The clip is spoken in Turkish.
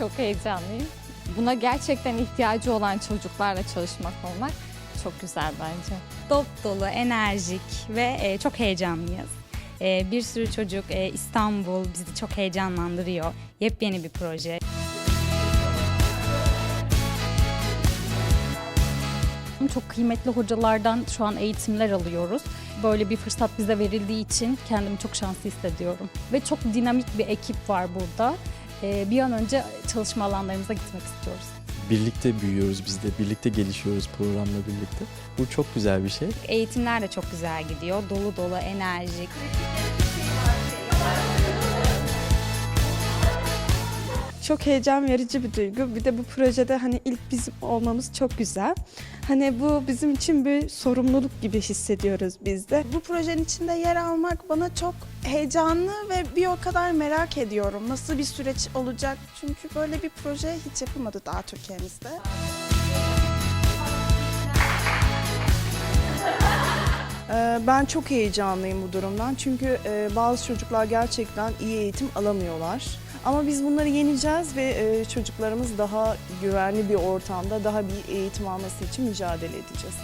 Çok heyecanlıyım. Buna gerçekten ihtiyacı olan çocuklarla çalışmak olmak çok güzel bence. Dop dolu, enerjik ve e, çok heyecanlıyız. E, bir sürü çocuk e, İstanbul bizi çok heyecanlandırıyor. Yepyeni bir proje. Çok kıymetli hocalardan şu an eğitimler alıyoruz. Böyle bir fırsat bize verildiği için kendimi çok şanslı hissediyorum. Ve çok dinamik bir ekip var burada. E, bir an önce çalışma alanlarımıza gitmek istiyoruz. Birlikte büyüyoruz biz de, birlikte gelişiyoruz programla birlikte. Bu çok güzel bir şey. Eğitimler de çok güzel gidiyor. Dolu dolu, enerjik. Çok heyecan verici bir duygu. Bir de bu projede hani ilk bizim olmamız çok güzel. Hani bu bizim için bir sorumluluk gibi hissediyoruz biz de. Bu projenin içinde yer almak bana çok heyecanlı ve bir o kadar merak ediyorum. Nasıl bir süreç olacak? Çünkü böyle bir proje hiç yapılmadı daha Türkiye'mizde. Ben çok heyecanlıyım bu durumdan çünkü e, bazı çocuklar gerçekten iyi eğitim alamıyorlar. Ama biz bunları yeneceğiz ve e, çocuklarımız daha güvenli bir ortamda daha bir eğitim alması için mücadele edeceğiz.